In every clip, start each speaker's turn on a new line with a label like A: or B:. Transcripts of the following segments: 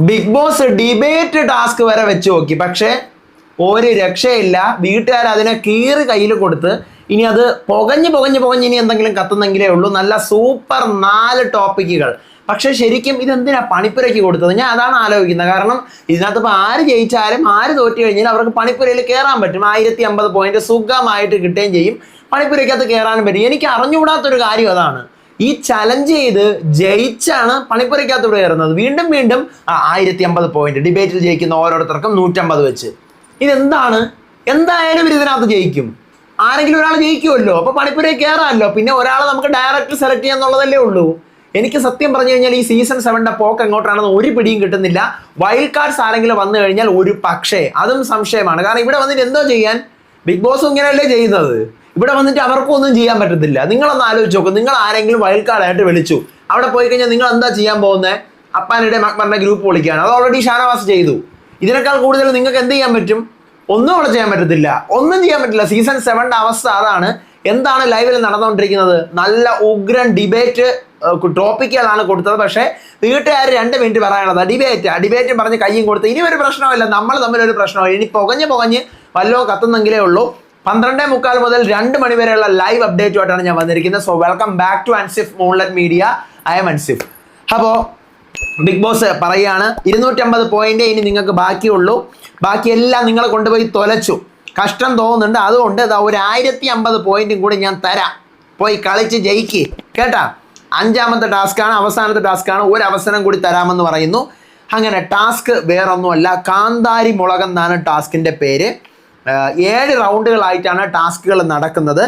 A: Big boss debate task വരെ വെച്ച് നോക്കി. പക്ഷേ ഒരു രക്ഷയില്ല. വീട്ടുകാർ അതിനെ കീറി കയ്യിൽ കൊടുത്ത് ഇനി അത് പുകഞ്ഞ് പുകഞ്ഞ് പുകഞ്ഞ് ഇനി എന്തെങ്കിലും കത്തുന്നെങ്കിലേ ഉള്ളൂ. നല്ല സൂപ്പർ നാല് ടോപ്പിക്കുകൾ. പക്ഷെ ശരിക്കും ഇതെന്തിനാ പണിപ്പുരയ്ക്ക് കൊടുത്തത്? ഞാൻ അതാണ് ആലോചിക്കുന്നത്. കാരണം ഇതിനകത്ത് ഇപ്പോൾ ആര് ജയിച്ചാലും ആര് തോറ്റു കഴിഞ്ഞാലും അവർക്ക് പണിപ്പുരയിൽ കയറാൻ പറ്റും. ആയിരത്തി അമ്പത് പോയിന്റ് സുഖമായിട്ട് കിട്ടുകയും ചെയ്യും. പണിപ്പുരയ്ക്കകത്ത് കയറാനും പറ്റും. എനിക്ക് അറിഞ്ഞുകൂടാത്തൊരു കാര്യം അതാണ്. ഈ ചലഞ്ച് ചെയ്ത് ജയിച്ചാണ് പണിപ്പുരയ്ക്കകത്തൂടെ കയറുന്നത്. വീണ്ടും വീണ്ടും ആയിരത്തി അമ്പത് പോയിന്റ് ഡിബേറ്റിൽ ജയിക്കുന്ന ഓരോരുത്തർക്കും നൂറ്റമ്പത് വെച്ച്. ഇതെന്താണ്? എന്തായാലും ഇതിനകത്ത് ജയിക്കും. ആരെങ്കിലും ഒരാൾ ജയിക്കുമല്ലോ? അപ്പൊ പണിപ്പുരയിൽ കയറാമല്ലോ പിന്നെ ഒരാളെ നമുക്ക് ഡയറക്റ്റ് സെലക്ട് ചെയ്യാന്നുള്ളതല്ലേ ഉള്ളൂ. എനിക്ക് സത്യം പറഞ്ഞു കഴിഞ്ഞാൽ ഈ സീസൺ സെവന്റെ പോക്ക് എങ്ങോട്ടാണെന്ന് ഒരു പിടിയും കിട്ടുന്നില്ല. വൈൽഡ് കാർഡ്സ് ആരെങ്കിലും വന്നു കഴിഞ്ഞാൽ ഒരു പക്ഷേ. അതും സംശയമാണ്. കാരണം ഇവിടെ വന്നിട്ട് എന്തോ ചെയ്യാൻ? ബിഗ് ബോസ് ഇങ്ങനെയല്ലേ ചെയ്യുന്നത്. ഇവിടെ വന്നിട്ട് അവർക്കും ഒന്നും ചെയ്യാൻ പറ്റത്തില്ല. നിങ്ങളൊന്ന് ആലോചിച്ച് നോക്കും. നിങ്ങൾ ആരെങ്കിലും വൈൽഡ് വിളിച്ചു. അവിടെ പോയി കഴിഞ്ഞാൽ നിങ്ങൾ എന്താ ചെയ്യാൻ പോകുന്നത് അപ്പാനിടെ മക്ബറിന്റെ ഗ്രൂപ്പ് വിളിക്കുകയാണ്. അത് ഓൾറെഡി ഷാനവാസ് ചെയ്തു. ഇതിനേക്കാൾ കൂടുതൽ നിങ്ങൾക്ക് എന്ത് ചെയ്യാൻ പറ്റും? ഒന്നും അവിടെ ചെയ്യാൻ പറ്റത്തില്ല. ഒന്നും ചെയ്യാൻ പറ്റില്ല. സീസൺ സെവന്റെ അവസ്ഥ അതാണ്. എന്താണ് ലൈവിൽ നടന്നുകൊണ്ടിരിക്കുന്നത്? നല്ല ഉഗ്രൻ ഡിബേറ്റ് ടോപ്പിക്കുകളാണ് കൊടുത്തത്. പക്ഷേ വീട്ടുകാർ രണ്ട് മിനിറ്റ് പറയാനുള്ളത്. ഡിബേറ്റ് ഡിബേറ്റും പറഞ്ഞ് കയ്യും കൊടുത്ത് ഇനി ഒരു പ്രശ്നമില്ല നമ്മൾ തമ്മിൽ ഒരു പ്രശ്നമില്ല ഇനി പുകഞ്ഞ് പുകഞ്ഞ് വല്ലോ കത്തുന്നെങ്കിലേ ഉള്ളൂ. പന്ത്രണ്ടേ മുക്കാൽ മുതൽ രണ്ട് മണി വരെയുള്ള ലൈവ് അപ്ഡേറ്റുമായിട്ടാണ് ഞാൻ വന്നിരിക്കുന്നത്. So welcome back to Ansif Moonlet Media I M Ansif അപ്പോ ബിഗ് ബോസ് പറയാണ് ഇരുന്നൂറ്റമ്പത് പോയിന്റ് ഇനി നിങ്ങൾക്ക് ബാക്കിയുള്ളൂ. ബാക്കിയെല്ലാം നിങ്ങളെ കൊണ്ടുപോയി തൊലച്ചു. കഷ്ടം തോന്നുന്നുണ്ട്. അതുകൊണ്ട് ഇതാ ഒരു ആയിരത്തി അമ്പത് പോയിന്റും കൂടി ഞാൻ തരാം. പോയി കളിച്ച് ജയിക്ക്. കേട്ടാ? അഞ്ചാമത്തെ ടാസ്ക്കാണ് അവസാനത്തെ ടാസ്ക്കാണ് ഒരു അവസരം കൂടി തരാമെന്ന് പറയുന്നു. അങ്ങനെ ടാസ്ക് വേറൊന്നുമല്ല കാന്താരി മുളകെന്നാണ് ടാസ്കിന്റെ പേര്. ഏഴ് റൗണ്ടുകളായിട്ടാണ് ടാസ്കുകൾ നടക്കുന്നത്.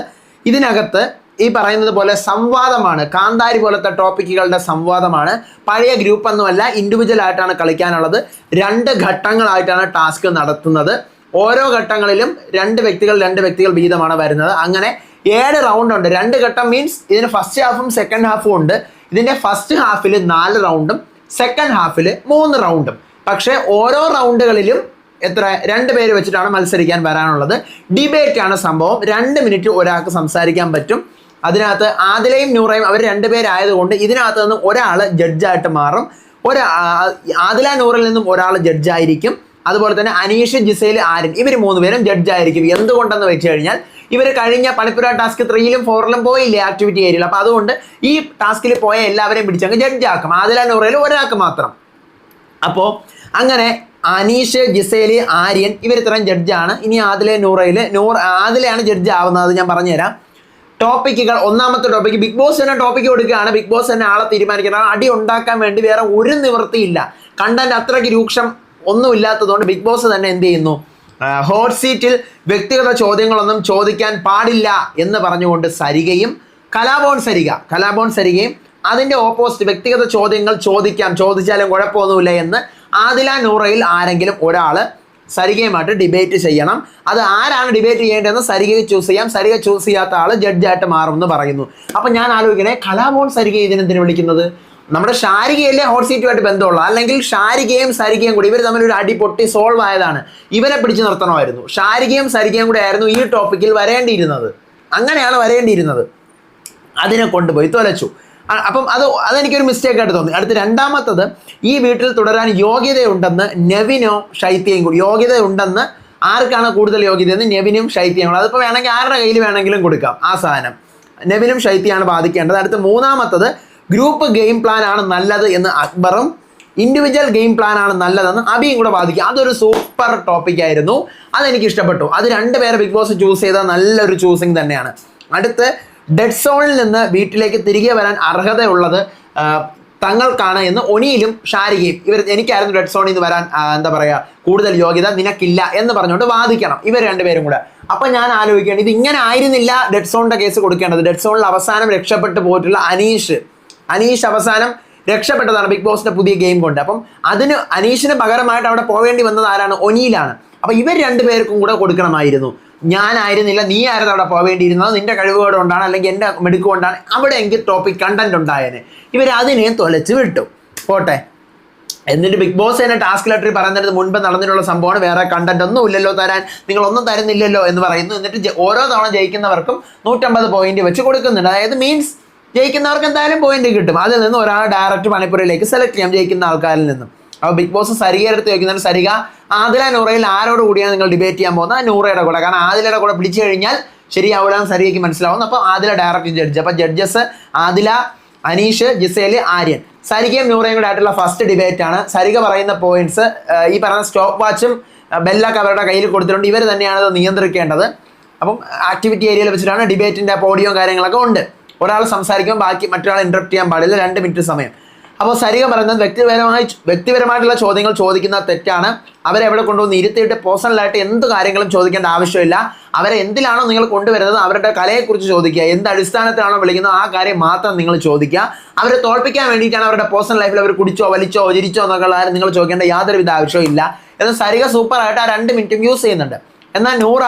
A: ഇതിനകത്ത് ഈ പറയുന്നത് പോലെ സംവാദമാണ് കാന്താരി പോലത്തെ ടോപ്പിക്കുകളുടെ സംവാദമാണ്. പഴയ ഗ്രൂപ്പ് ഒന്നുമല്ല ഇൻഡിവിജ്വൽ ആയിട്ടാണ് കളിക്കാനുള്ളത്. രണ്ട് ഘട്ടങ്ങളായിട്ടാണ് ടാസ്ക് നടത്തുന്നത്. ഓരോ ഘട്ടങ്ങളിലും രണ്ട് വ്യക്തികൾ രണ്ട് വ്യക്തികൾ വീതമാണ് വരുന്നത്. അങ്ങനെ ഏഴ് റൗണ്ട് ഉണ്ട് രണ്ട് ഘട്ടം മീൻസ് ഇതിന് ഫസ്റ്റ് ഹാഫും സെക്കൻഡ് ഹാഫും ഉണ്ട്. ഇതിന്റെ ഫസ്റ്റ് ഹാഫിൽ നാല് റൗണ്ടും സെക്കൻഡ് ഹാഫിൽ മൂന്ന് റൗണ്ടും. പക്ഷേ ഓരോ റൗണ്ടുകളിലും എത്ര? രണ്ട് പേര് വെച്ചിട്ടാണ് മത്സരിക്കാൻ വരാനുള്ളത്. ഡിബേറ്റ് ആണ് സംഭവം. രണ്ട് മിനിറ്റ് ഒരാൾക്ക് സംസാരിക്കാൻ പറ്റും. അതിനകത്ത് ആദിലയും നൂറയും അവർ രണ്ടുപേരായതുകൊണ്ട് ഇതിനകത്ത് നിന്ന് ഒരാൾ ജഡ്ജായിട്ട് മാറും. ഒരാ ആദില നൂറിൽ നിന്നും ഒരാൾ ജഡ്ജായിരിക്കും. അതുപോലെ തന്നെ അനീഷ് ജിസേൽ ആര്യൻ ഇവർ മൂന്ന് പേരും ജഡ്ജായിരിക്കും. എന്തുകൊണ്ടെന്ന് വെച്ച് കഴിഞ്ഞാൽ ഇവർ കഴിഞ്ഞ പണിപ്പുര ടാസ്ക് ത്രീയിലും ഫോറിലും പോയില്ലേ ആക്ടിവിറ്റി ഏരിയയിൽ. അപ്പോൾ അതുകൊണ്ട് ഈ ടാസ്കിൽ പോയ എല്ലാവരെയും പിടിച്ചങ്ങ് ജഡ്ജാക്കും. ആദില നൂറയിൽ ഒരാൾക്ക് മാത്രം. അപ്പോൾ അങ്ങനെ അനീഷ് ജിസേലി ആര്യൻ ഇവർ ഇത്രയും ജഡ്ജാണ് ഇനി ആദിലെ നൂറയിൽ നൂർ ആദിലെയാണ് ജഡ്ജ് ആവുന്നത് ഞാൻ പറഞ്ഞുതരാം. ടോപ്പിക്കുകൾ ഒന്നാമത്തെ ടോപ്പിക്ക് ബിഗ് ബോസ് തന്നെ ടോപ്പിക്ക് കൊടുക്കുകയാണ്. ബിഗ് ബോസ് തന്നെ ആളെ തീരുമാനിക്കണം. അടി ഉണ്ടാക്കാൻ വേണ്ടി വേറെ ഒരു നിവൃത്തിയില്ല. കണ്ടന്റ് അത്രയ്ക്ക് രൂക്ഷം ഒന്നുമില്ലാത്തതുകൊണ്ട് ബിഗ് ബോസ് തന്നെ എന്ത് ചെയ്യുന്നു? ഹോട്ട് സീറ്റിൽ വ്യക്തിഗത ചോദ്യങ്ങളൊന്നും ചോദിക്കാൻ പാടില്ല എന്ന് പറഞ്ഞുകൊണ്ട് സരികയും കലാബോൺ സരിക കലാബോൺ സരികയും അതിന്റെ ഓപ്പോസിറ്റ് വ്യക്തിഗത ചോദ്യങ്ങൾ ചോദിക്കാം. ചോദിച്ചാലും കുഴപ്പമൊന്നുമില്ല എന്ന് ആദില നൂറയിൽ ആരെങ്കിലും ഒരാൾ സരികയുമായിട്ട് ഡിബേറ്റ് ചെയ്യണം. അത് ആരാണ് ഡിബേറ്റ് ചെയ്യേണ്ടതെന്ന് സരികയെ ചൂസ് ചെയ്യാം. സരിക ചൂസ് ചെയ്യാത്ത ആൾ ജഡ്ജായിട്ട് മാറുമെന്ന് പറയുന്നു. അപ്പം ഞാൻ ആലോചിക്കണേ കലാഭവൻ സരിക ഇതിനെന്തിനു വിളിക്കുന്നത്? നമ്മുടെ ഷാരികയല്ലേ ഹോട്ട് സീറ്റുമായിട്ട് ബന്ധമുള്ള. അല്ലെങ്കിൽ ഷാരികയും സരികയും കൂടി ഇവർ തമ്മിൽ ഒരു അടി പൊട്ടി സോൾവ് ആയതാണ്. ഇവരെ പിടിച്ചു നിർത്തണമായിരുന്നു. ഷാരികയും സരികയും കൂടെ ആയിരുന്നു ഈ ടോപ്പിക്കിൽ വരേണ്ടിയിരുന്നത്. അങ്ങനെയാണ് വരേണ്ടിയിരുന്നത്. അതിനെ കൊണ്ടുപോയി തൊലച്ചു. അപ്പം അത് അതെനിക്കൊരു മിസ്റ്റേക്ക് ആയിട്ട് തോന്നി. അടുത്ത രണ്ടാമത്തത് ഈ വീട്ടിൽ തുടരാൻ യോഗ്യതയുണ്ടെന്ന് നെവിനോ ശൈത്യയും കൂടി. യോഗ്യതയുണ്ടെന്ന് ആർക്കാണ് കൂടുതൽ യോഗ്യതയെന്ന് നെവിനും ശൈത്യയും കൂടി. അതിപ്പോൾ വേണമെങ്കിൽ ആരുടെ കയ്യിൽ വേണമെങ്കിലും കൊടുക്കാം ആ സാധനം. നെവിനും ശൈത്യമാണ് ബാധിക്കേണ്ടത്. അടുത്ത മൂന്നാമത്തത് ഗ്രൂപ്പ് ഗെയിം പ്ലാൻ ആണ് നല്ലത് എന്ന് അക്ബറും ഇൻഡിവിജ്വൽ ഗെയിം പ്ലാൻ ആണ് നല്ലതെന്ന് അബിയും കൂടെ ബാധിക്കും. അതൊരു സൂപ്പർ ടോപ്പിക് ആയിരുന്നു. അതെനിക്ക് ഇഷ്ടപ്പെട്ടു. അത് രണ്ടുപേരെ ബിഗ് ബോസ് ചൂസ് ചെയ്ത നല്ലൊരു ചൂസിങ് തന്നെയാണ്. അടുത്ത് ഡെഡ് സോണിൽ നിന്ന് വീട്ടിലേക്ക് തിരികെ വരാൻ അർഹതയുള്ളത് തങ്ങൾക്കാണ് എന്ന് ഒനിയിലും ഷാരികയും ഇവർ എനിക്കായിരുന്നു ഡെഡ് സോണിൽ നിന്ന് വരാൻ എന്താ പറയുക കൂടുതൽ യോഗ്യത നിനക്കില്ല എന്ന് പറഞ്ഞുകൊണ്ട് വാദിക്കണം ഇവർ രണ്ടുപേരും കൂടെ. അപ്പം ഞാൻ ആലോചിക്കുകയാണ് ഇത് ഇങ്ങനെ ആയിരുന്നില്ല ഡെഡ് സോണിന്റെ കേസ് കൊടുക്കേണ്ടത്. ഡെഡ് സോണിൽ അവസാനം രക്ഷപ്പെട്ടു പോയിട്ടുള്ള അനീഷ്. അനീഷ് അവസാനം രക്ഷപ്പെട്ടതാണ് ബിഗ് ബോസിന്റെ പുതിയ ഗെയിം കൊണ്ട്. അപ്പം അതിന് അനീഷിന് പകരമായിട്ട് അവിടെ പോവേണ്ടി വന്നത് ആരാണ്? ഒനിയിലാണ്. അപ്പോൾ ഇവർ രണ്ടുപേർക്കും കൂടെ കൊടുക്കണമായിരുന്നു. ഞാനായിരുന്നില്ല നീ ആയിരുന്നു അവിടെ പോവേണ്ടിയിരുന്നത്. നിന്റെ കഴിവുകേട് കൊണ്ടാണ് അല്ലെങ്കിൽ എന്റെ മെടുക്ക് കൊണ്ടാണ് അവിടെ എനിക്ക് ടോപ്പിക് കണ്ടന്റ് ഉണ്ടായേനെ. ഇവർ അതിനെ തൊലച്ച് വിട്ടു. പോട്ടെ. എന്നിട്ട് ബിഗ് ബോസ് തന്നെ ടാസ്ക് ലെറ്ററിൽ പറയുന്നത് മുൻപ് നടന്നിട്ടുള്ള സംഭവമാണ് വേറെ കണ്ടന്റ് ഒന്നും ഇല്ലല്ലോ തരാൻ നിങ്ങൾ ഒന്നും തരുന്നില്ലല്ലോ എന്ന് പറയുന്നു. എന്നിട്ട് ഓരോ തവണ ജയിക്കുന്നവർക്കും നൂറ്റമ്പത് പോയിന്റ് വെച്ച് കൊടുക്കുന്നുണ്ട്. അതായത് മീൻസ് ജയിക്കുന്നവർക്ക് എന്തായാലും പോയിന്റ് കിട്ടും. അതിൽ നിന്ന് ഒരാൾ ഡയറക്റ്റ് മണിപ്പൂരിലേക്ക് സെലക്ട് ചെയ്യാം ജയിക്കുന്ന ആൾക്കാരിൽ നിന്നും. അപ്പോൾ ബിഗ് ബോസ് സരികയുടെ അടുത്ത് ചോദിക്കുന്നുണ്ട് സരിക ആദില നൂറയിൽ ആരോട് കൂടിയാണ് നിങ്ങൾ ഡിബേറ്റ് ചെയ്യാൻ പോകുന്നത്? നൂറയുടെ കൂടെ കാരണം ആദിലയുടെ കൂടെ പിടിച്ചു കഴിഞ്ഞാൽ ശരിയാവില്ല എന്ന് സരികയ്ക്ക് മനസ്സിലാവുന്നു. അപ്പോൾ ആദില ഡയറക്റ്റ് ജഡ്ജ് അപ്പോൾ ജഡ്ജസ് ആദില അനീഷ് ജിസേൽ ആര്യൻ. സരികയും നൂറയും കൂടെ ആയിട്ടുള്ള ഫസ്റ്റ് ഡിബേറ്റ് ആണ്. സരിക പറയുന്ന പോയിന്റ്സ് ഈ പറയുന്ന സ്റ്റോപ്പ് വാച്ചും ബെല്ലൊക്കെ അവരുടെ കയ്യിൽ കൊടുത്തിട്ടുണ്ട്. ഇവർ തന്നെയാണ് അത് നിയന്ത്രിക്കേണ്ടത്. അപ്പം ആക്ടിവിറ്റി ഏരിയയിൽ വെച്ചിട്ടാണ് ഡിബേറ്റിന്റെ പോഡിയോ കാര്യങ്ങളൊക്കെ ഉണ്ട്. ഒരാൾ സംസാരിക്കുമ്പോൾ ബാക്കി മറ്റൊരാൾ ഇന്ററപ്റ്റ് ചെയ്യാൻ പാടില്ല. രണ്ട് മിനിറ്റ് സമയം. അപ്പോൾ സരിക പറയുന്നത് വ്യക്തിപരമായി വ്യക്തിപരമായിട്ടുള്ള ചോദ്യങ്ങൾ ചോദിക്കുന്ന തെറ്റാണ്. അവരെ എവിടെ കൊണ്ടുവന്ന് ഇരുത്തിയിട്ട് പേഴ്സണലായിട്ട് എന്ത് കാര്യങ്ങളും ചോദിക്കേണ്ട ആവശ്യമില്ല. അവരെ എന്തിലാണോ നിങ്ങൾ കൊണ്ടുവരുന്നത് അവരുടെ കലയെക്കുറിച്ച് ചോദിക്കുക. എന്ത് അടിസ്ഥാനത്തിലാണോ വിളിക്കുന്നത് ആ കാര്യം മാത്രം നിങ്ങൾ ചോദിക്കുക. അവരെ തോൽപ്പിക്കാൻ വേണ്ടിയിട്ടാണ് അവരുടെ പേഴ്സണൽ ലൈഫിൽ അവർ കുടിച്ചോ വലിച്ചോ ഒരിച്ചോ എന്നൊക്കെ ഉള്ള കാര്യം നിങ്ങൾ ചോദിക്കേണ്ട യാതൊരുവിധ ആവശ്യവും ഇല്ല. എന്നാൽ സരിക സൂപ്പറായിട്ട് ആ രണ്ട് മിനിറ്റും യൂസ് ചെയ്യുന്നുണ്ട്. എന്നാൽ നൂറ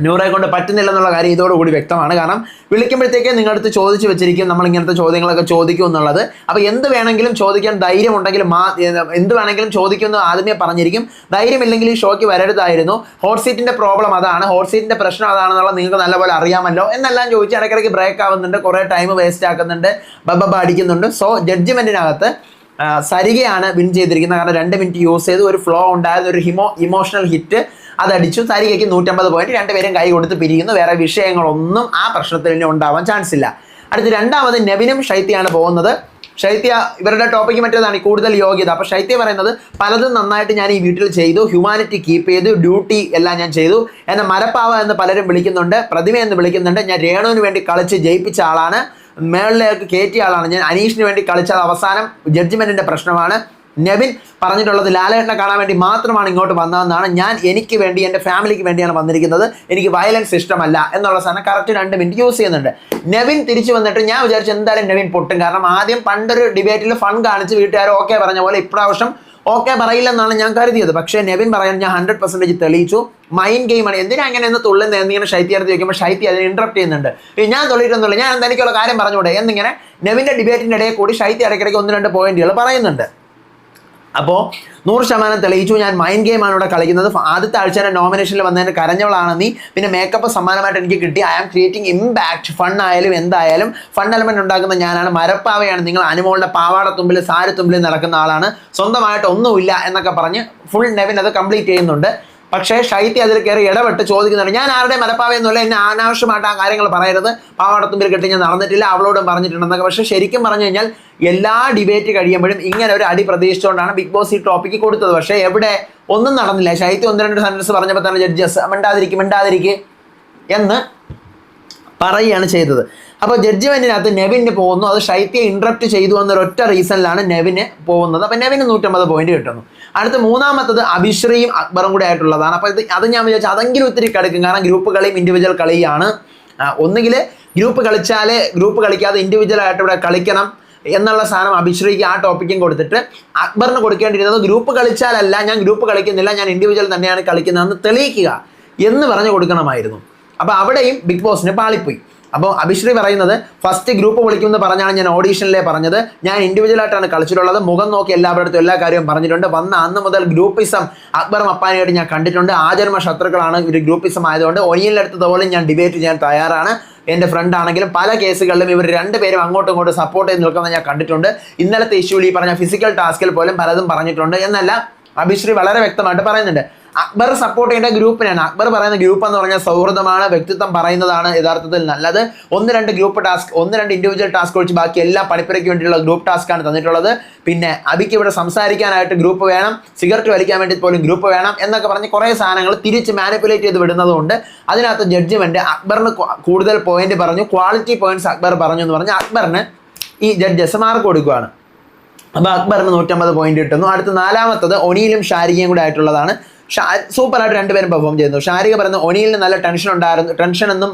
A: നൂറെ കൊണ്ട് പറ്റുന്നില്ല എന്നുള്ള കാര്യം ഇതോടുകൂടി വ്യക്തമാണ്. കാരണം വിളിക്കുമ്പോഴത്തേക്ക് നിങ്ങളടുത്ത് ചോദിച്ചു വെച്ചിരിക്കും നമ്മൾ ഇങ്ങനത്തെ ചോദ്യങ്ങളൊക്കെ ചോദിക്കും എന്നുള്ളത്. അപ്പോൾ എന്ത് വേണമെങ്കിലും ചോദിക്കാൻ ധൈര്യം ഉണ്ടെങ്കിൽ മാ എന്ത് വേണമെങ്കിലും ചോദിക്കുമെന്ന് ആദ്യമേ പറഞ്ഞിരിക്കും. ധൈര്യമില്ലെങ്കിൽ ഈ ഷോയ്ക്ക് വരരുതായിരുന്നു. ഹോട്ട് സീറ്റിന്റെ പ്രോബ്ലം അതാണ്. ഹോട്ട് സീറ്റിന്റെ പ്രശ്നം അതാണെന്നുള്ളത് നിങ്ങൾക്ക് നല്ലപോലെ അറിയാമല്ലോ. എന്നെല്ലാം ചോദിച്ച് ഇടയ്ക്കിടയ്ക്ക് ബ്രേക്ക് ആവുന്നുണ്ട്. കുറേ ടൈം വേസ്റ്റ് ആക്കുന്നുണ്ട്. ബബ്ബ അടിക്കുന്നുണ്ട്. സോ ജഡ്ജ്മെന്റിനകത്ത് ആ, സരികയാണ് വിൻ ചെയ്തിരിക്കുന്നത്. കാരണം രണ്ട് മിനിറ്റ് യൂസ് ചെയ്ത് ഒരു ഫ്ലോ ഉണ്ടായത് ഒരു ഹിമോ ഇമോഷണൽ ഹിറ്റ് അതടിച്ചു. സരികയ്ക്ക് നൂറ്റമ്പത് പോയിന്റ് രണ്ടുപേരും കൈ കൊടുത്ത് പിരിയുന്നു. വേറെ വിഷയങ്ങളൊന്നും ആ പ്രശ്നത്തിൽ ഇനി ഉണ്ടാവാൻ ചാൻസ് ഇല്ല. അടുത്ത് രണ്ടാമത് നബിനും ശൈത്യയാണ് പോകുന്നത്. ശൈത്യ ഇവരുടെ ടോപ്പിക്ക് മറ്റേതാണ്? കൂടുതൽ യോഗ്യത. അപ്പോൾ ശൈത്യ പറയുന്നത് പലതും നന്നായിട്ട് ഞാൻ ഈ വീട്ടിൽ ചെയ്തു. ഹ്യൂമാനിറ്റി കീപ്പ് ചെയ്തു. ഡ്യൂട്ടി എല്ലാം ഞാൻ ചെയ്തു. എന്നെ മരപ്പാവ എന്ന് പലരും വിളിക്കുന്നുണ്ട്. പ്രതിമ എന്ന് വിളിക്കുന്നുണ്ട്. ഞാൻ രേണുവിന് വേണ്ടി കളിച്ച് ജയിപ്പിച്ച ആളാണ്. മേളിലേക്ക് കയറ്റിയ ആളാണ്. ഞാൻ അനീഷിന് വേണ്ടി കളിച്ചത് അവസാനം ജഡ്ജ്മെന്റിന്റെ പ്രശ്നമാണ്. നെവിൻ പറഞ്ഞിട്ടുള്ളത് ലാലേട്ടനെ കാണാൻ വേണ്ടി മാത്രമാണ് ഇങ്ങോട്ട് വന്നതെന്നാണ്. ഞാൻ എനിക്ക് വേണ്ടി എന്റെ ഫാമിലിക്ക് വേണ്ടിയാണ് വന്നിരിക്കുന്നത്. എനിക്ക് വയലൻസ് ഇഷ്ടമല്ല എന്നുള്ള സാധനം കറക്റ്റ് രണ്ട് മിനിറ്റ് യൂസ് ചെയ്യുന്നുണ്ട്. നെവിൻ തിരിച്ചു വന്നിട്ട് ഞാൻ വിചാരിച്ചു എന്തായാലും നെവിൻ പൊട്ടും. കാരണം ആദ്യം പണ്ടൊരു ഡിബേറ്റിൽ ഫൺ കാണിച്ച് വീട്ടുകാർ ഓക്കെ പറഞ്ഞ പോലെ ഇപ്രാവശ്യം ഓക്കെ പറയില്ലെന്നാണ് ഞാൻ കരുതിയത്. പക്ഷേ നെവിൻ പറയാൻ ഞാൻ ഹൺഡ്രഡ് പെർസെന്റേജ് തെളിയിച്ചു. മൈൻഡ് ഗെയിമാണ് എന്തിനാ അങ്ങനെ എന്ന് തുള്ളുന്നത് എന്നിങ്ങനെ ശൈത്യാർത്ഥി ചോദിക്കുമ്പോൾ ശൈത്യ അതിനെ ഇൻട്രപ്റ്റ് ചെയ്യുന്നുണ്ട്. ഞാൻ തൊള്ളിയിട്ടൊന്നുമില്ല. ഞാൻ തനിക്കുള്ള കാര്യം പറഞ്ഞുകൂടെ? എന്നിങ്ങനെ നെവിന്റെ ഡിബേറ്റിന്റെ ഇടയിൽ കൂടി ശൈത്യ ഇടയ്ക്കിടയ്ക്ക് ഒന്ന് രണ്ട് പോയിന്റുകൾ പറയുന്നുണ്ട്. അപ്പോൾ നൂറ് ശതമാനം തെളിയിച്ചു. ഞാൻ മൈൻഡ് ഗെയിമാണ് ഇവിടെ കളിക്കുന്നത്. ആദ്യത്തെ ആഴ്ച തന്നെ നോമിനേഷനിൽ വന്നതിന് കരഞ്ഞവളാണ് നീ. പിന്നെ മേക്കപ്പ് സമ്മാനമായിട്ട് എനിക്ക് കിട്ടി. I am creating impact fun ആയാലും എന്തായാലും ഫൺ എലമെന്റ് ഉണ്ടാക്കുന്ന ഞാനാണ്. മരപ്പാവയാണ്. നിങ്ങൾ അനുമോളുടെ പാവാട തുമ്പിൽ സാരി തുമ്പിൽ നടക്കുന്ന ആളാണ്. സ്വന്തമായിട്ട് ഒന്നുമില്ല എന്നൊക്കെ പറഞ്ഞ് ഫുൾ നെവിൻ അത് കംപ്ലീറ്റ് ചെയ്യുന്നുണ്ട്. പക്ഷേ ശൈത്യ അതിൽ കയറി ഇടപെട്ട് ചോദിക്കുന്നുണ്ട് ഞാൻ ആരുടെ മരപ്പാവയൊന്നുമില്ല എന്നെ അനാവശ്യമായിട്ട് ആ കാര്യങ്ങൾ പറയരുത്. പാവാടത്തുമ്പിൽ കെട്ടി ഞാൻ നടന്നിട്ടില്ല അവളോടും പറഞ്ഞിട്ടുണ്ടെന്നൊക്കെ. പക്ഷേ ശരിക്കും പറഞ്ഞു കഴിഞ്ഞാൽ എല്ലാ ഡിബേറ്റ് കഴിയുമ്പോഴും ഇങ്ങനെ ഒരു അടി പ്രതീക്ഷിച്ചുകൊണ്ടാണ് ബിഗ് ബോസ് ഈ ടോപ്പിക്ക് കൊടുത്തത്. പക്ഷേ എവിടെ ഒന്നും നടന്നില്ല. ശൈത്യ ഒന്ന് രണ്ട് സെന്റൻസ് പറഞ്ഞപ്പോൾ തന്നെ ജഡ്ജസ് മിണ്ടാതിരിക്കും മിണ്ടാതിരിക്കും എന്ന് പറയുകയാണ് ചെയ്തത്. അപ്പോൾ ജഡ്ജ്മെന്റിനകത്ത് നെവിന് പോകുന്നു. അത് ശൈത്യ ഇൻട്രപ്റ്റ് ചെയ്തു എന്നൊരൊറ്റ റീസണിലാണ് നെവിന് പോകുന്നത്. അപ്പോൾ നെവിന് നൂറ്റമ്പത് പോയിന്റ് കിട്ടുന്നു. അടുത്ത മൂന്നാമത്തത് അഭിശ്രീയും അക്ബറും കൂടെ ആയിട്ടുള്ളതാണ്. അപ്പോൾ ഇത് അത് ഞാൻ വിചാരിച്ചു അതെങ്കിലും ഒത്തിരി കളിക്കും കാരണം ഗ്രൂപ്പ് കളിയും ഇൻഡിവിജ്വൽ കളിയാണ്. ഒന്നുകിൽ ഗ്രൂപ്പ് കളിച്ചാലേ ഗ്രൂപ്പ് കളിക്കാതെ ഇൻഡിവിജ്വൽ ആയിട്ട് ഇവിടെ കളിക്കണം എന്നുള്ള സാധനം അഭിശ്രീക്ക് ആ ടോപ്പിക്കും കൊടുത്തിട്ട് അക്ബറിന് കൊടുക്കേണ്ടിയിരുന്നത് ഗ്രൂപ്പ് കളിച്ചാലല്ല ഞാൻ ഗ്രൂപ്പ് കളിക്കുന്നില്ല ഞാൻ ഇൻഡിവിജ്വൽ തന്നെയാണ് കളിക്കുന്നതെന്ന് തെളിയിക്കുക എന്ന് പറഞ്ഞു കൊടുക്കണമായിരുന്നു. അപ്പോൾ അവിടെയും ബിഗ് ബോസിന് പാളിപ്പോയി. അപ്പോൾ അഭിശ്രീ പറയുന്നത് ഫസ്റ്റ് ഗ്രൂപ്പ് വിളിക്കുമെന്ന് പറഞ്ഞാണ് ഞാൻ ഓഡീഷനിലെ പറഞ്ഞത്. ഞാൻ ഇൻഡിവിജ്വൽ ആയിട്ടാണ് കളിച്ചിട്ടുള്ളത്. മുഖം നോക്കി എല്ലാവരുടെ എല്ലാ കാര്യവും പറഞ്ഞിട്ടുണ്ട്. വന്ന അന്ന് മുതൽ ഗ്രൂപ്പിസം അക്ബർ അപ്പാനായിട്ട് ഞാൻ കണ്ടിട്ടുണ്ട്. ആചരണ ശത്രുക്കളാണ് ഇവർ ഗ്രൂപ്പിസം ആയതുകൊണ്ട് ഒനിയലിനടുത്ത് പോലും ഞാൻ ഡിബേറ്റ് ചെയ്യാൻ തയ്യാറാണ്. എന്റെ ഫ്രണ്ട് ആണെങ്കിലും പല കേസുകളിലും ഇവർ രണ്ടുപേരും അങ്ങോട്ടും ഇങ്ങോട്ടും സപ്പോർട്ട് ചെയ്ത് നിൽക്കുന്നത് ഞാൻ കണ്ടിട്ടുണ്ട്. ഇന്നലത്തെ ഇഷ്യൂവിൽ ഈ പറഞ്ഞ ഫിസിക്കൽ ടാസ്കിൽ പോലും പലതും പറഞ്ഞിട്ടുണ്ട്. എന്നല്ല അഭിശ്രീ വളരെ വ്യക്തമായിട്ട് പറയുന്നുണ്ട്. അക്ബർ സപ്പോർട്ട് ചെയ്യേണ്ട ഗ്രൂപ്പിനാണ് അക്ബർ പറയുന്ന ഗ്രൂപ്പ് എന്ന് പറഞ്ഞാൽ സൗഹൃദമാണ് വ്യക്തിത്വം പറയുന്നതാണ് യഥാർത്ഥത്തിൽ നല്ലത്. ഒന്ന് രണ്ട് ഗ്രൂപ്പ് ടാസ്ക് ഒന്ന് രണ്ട് ഇൻഡിവിജ്വൽ ടാസ്ക് ഒഴിച്ച് ബാക്കി എല്ലാ പണിപ്പുരയ്ക്ക് വേണ്ടിയുള്ള ഗ്രൂപ്പ് ടാസ്ക്കാണ് തന്നിട്ടുള്ളത്. പിന്നെ അബിക്ക് ഇവിടെ സംസാരിക്കാനായിട്ട് ഗ്രൂപ്പ് വേണം സിഗരറ്റ് വലിക്കാൻ വേണ്ടി പോലും ഗ്രൂപ്പ് വേണം എന്നൊക്കെ പറഞ്ഞ് കുറേ സാധനങ്ങൾ തിരിച്ച് മാനിപ്പുലേറ്റ് ചെയ്ത് വിടുന്നതുകൊണ്ട് അതിനകത്ത് ജഡ്ജ്മെന്റ് അക്ബറിന് കൂടുതൽ പോയിന്റ് പറഞ്ഞു. ക്വാളിറ്റി പോയിന്റ്സ് അക്ബർ പറഞ്ഞു എന്ന് പറഞ്ഞ് അക്ബറിന് ഈ ജഡ്ജസ് മാർക്ക് കൊടുക്കുകയാണ് അപ്പോൾ അക്ബറിന് നൂറ്റമ്പത് പോയിന്റ് കിട്ടുന്നു. അടുത്ത നാലാമത്തത് ഒനിയിലും ഷാരികയും കൂടെ ആയിട്ടുള്ളതാണ്. സൂപ്പറായിട്ട് രണ്ടുപേരും പെർഫോം ചെയ്യുന്നു ഷാരിക പറയുന്നു ഒനിയിലിന് നല്ല ടെൻഷൻ ഉണ്ടായിരുന്നു ടെൻഷനൊന്നും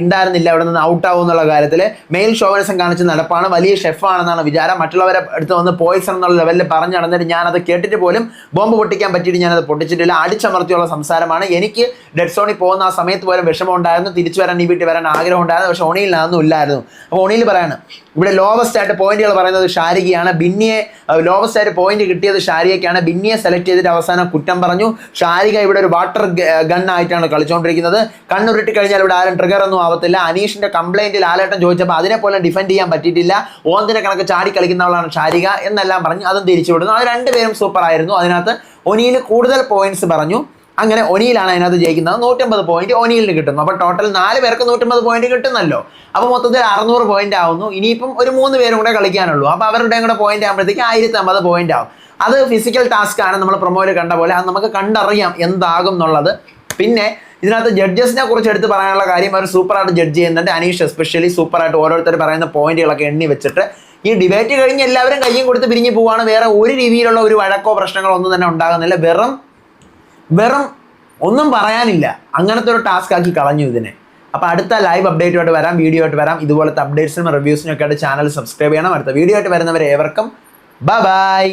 A: ഉണ്ടായിരുന്നില്ല അവിടെ നിന്ന് ഔട്ട് ആവും എന്നുള്ള കാര്യത്തിൽ മെയിൽ ഷോവനസം കാണിച്ച് നടപ്പാണ് വലിയ ഷെഫാണെന്നാണ് വിചാരം. മറ്റുള്ളവരെ അടുത്ത് വന്ന് പോയിസൺ എന്നുള്ള ലെവലിൽ പറഞ്ഞു നടന്നിട്ട് ഞാനത് കേട്ടിട്ട് പോലും ബോംബ് പൊട്ടിക്കാൻ പറ്റിയിട്ട് ഞാനത് പൊട്ടിച്ചിട്ടില്ല. അടിച്ചമർത്തിയുള്ള സംസാരമാണ്. എനിക്ക് ഡെഡ് സോണിൽ പോകുന്ന ആ സമയത്ത് പോലും വിഷമം ഉണ്ടായിരുന്നു തിരിച്ചു വരാൻ ഈ വീട്ടിൽ വരാൻ ആഗ്രഹം ഉണ്ടായിരുന്നു പക്ഷേ ഒണിയിൽ അതൊന്നും ഇല്ലായിരുന്നു. അപ്പോൾ ഒണിയിൽ പറയാണ് ഇവിടെ ലോവസ്റ്റ് ആയിട്ട് പോയിന്റുകൾ പറയുന്നത് ഷാരികയാണ്. ബിന്നിയെ ലോവസ്റ്റ് ആയിട്ട് പോയിന്റ് കിട്ടിയത് ഷാരികയ്ക്കാണ്. ബിന്നിയെ സെലക്ട് ചെയ്തിട്ട് അവസാനം കുറ്റം പറഞ്ഞു. ഷാരിക ഇവിടെ ഒരു വാട്ടർ ഗൺ ആയിട്ടാണ് കളിച്ചുകൊണ്ടിരിക്കുന്നത് കണ്ണുരുട്ടി കഴിഞ്ഞാൽ ഇവിടെ ആരും ട്രിഗർ ഒന്നും ആവത്തില്ല. അനീഷിന്റെ കംപ്ലൈന്റിൽ ലാലേട്ടൻ ചോദിച്ചപ്പോൾ അതിനെ പോലും ഡിഫെൻഡ് ചെയ്യാൻ പറ്റിയിട്ടില്ല. ഓന്തിന്റെ കണക്ക് ചാടി കളിക്കുന്നവളാണ് ഷാരിക എന്നെല്ലാം പറഞ്ഞു അതും തിരിച്ചു വിടുന്നു. അത് രണ്ടുപേരും സൂപ്പർ ആയിരുന്നു. അതിനകത്ത് ഒനിയിൽ കൂടുതൽ പോയിന്റ്സ് പറഞ്ഞു. അങ്ങനെ ഒനിയിലാണ് അതിനകത്ത് ജയിക്കുന്നത്. നൂറ്റമ്പത് പോയിന്റ് ഒനിയിലിന് കിട്ടുന്നു. അപ്പോൾ ടോട്ടൽ നാല് പേർക്ക് നൂറ്റമ്പത് പോയിന്റ് കിട്ടുന്നല്ലോ. അപ്പോൾ മൊത്തത്തിൽ അറുന്നൂറ് പോയിന്റ് ആവുന്നു. ഇനിയിപ്പം ഒരു മൂന്ന് പേരും കൂടെ കളിക്കാനുള്ളൂ. അപ്പോൾ അവരുടെ കൂടെ പോയിന്റ് ആകുമ്പോഴത്തേക്ക് ആയിരത്തി അമ്പത് പോയിന്റ് ആവും. അത് ഫിസിക്കൽ ടാസ്ക് ആണ് നമ്മൾ പ്രൊമോയിൽ കണ്ട പോലെ. അത് നമുക്ക് കണ്ടറിയാം എന്താകും എന്നുള്ളത്. പിന്നെ ഇതിനകത്ത് ജഡ്ജസിനെ കുറിച്ച് എടുത്ത് പറയാനുള്ള കാര്യം അവർ സൂപ്പറായിട്ട് ജഡ്ജ് ചെയ്യുന്നുണ്ട്. അനീഷ് എസ്പെഷ്യലി സൂപ്പറായിട്ട് ഓരോരുത്തർ പറയുന്ന പോയിന്റുകളൊക്കെ എണ്ണി വെച്ചിട്ട്. ഈ ഡിബേറ്റ് കഴിഞ്ഞ് എല്ലാവരും കയ്യും കൊടുത്ത് പിരിഞ്ഞു പോവാണ്. വേറെ ഒരു രീതിയിലുള്ള ഒരു വഴക്കോ പ്രശ്നങ്ങളോ ഒന്നും തന്നെ ഉണ്ടാകുന്നില്ല. വെറും വെറും ഒന്നും പറയാനില്ല. അങ്ങനത്തെ ഒരു ടാസ്ക് ആക്കി കളഞ്ഞു ഇതിനെ. അപ്പോൾ അടുത്ത ലൈവ് അപ്ഡേറ്റുമായിട്ട് വരാം. വീഡിയോ ആയിട്ട് വരാം. ഇതുപോലത്തെ അപ്ഡേറ്റ്സിനും റിവ്യൂസിനും ഒക്കെ ആയിട്ട് ചാനൽ സബ്സ്ക്രൈബ് ചെയ്യണം. അടുത്ത വീഡിയോ ആയിട്ട് വരുന്നവരെ ഏവർക്കും ബൈ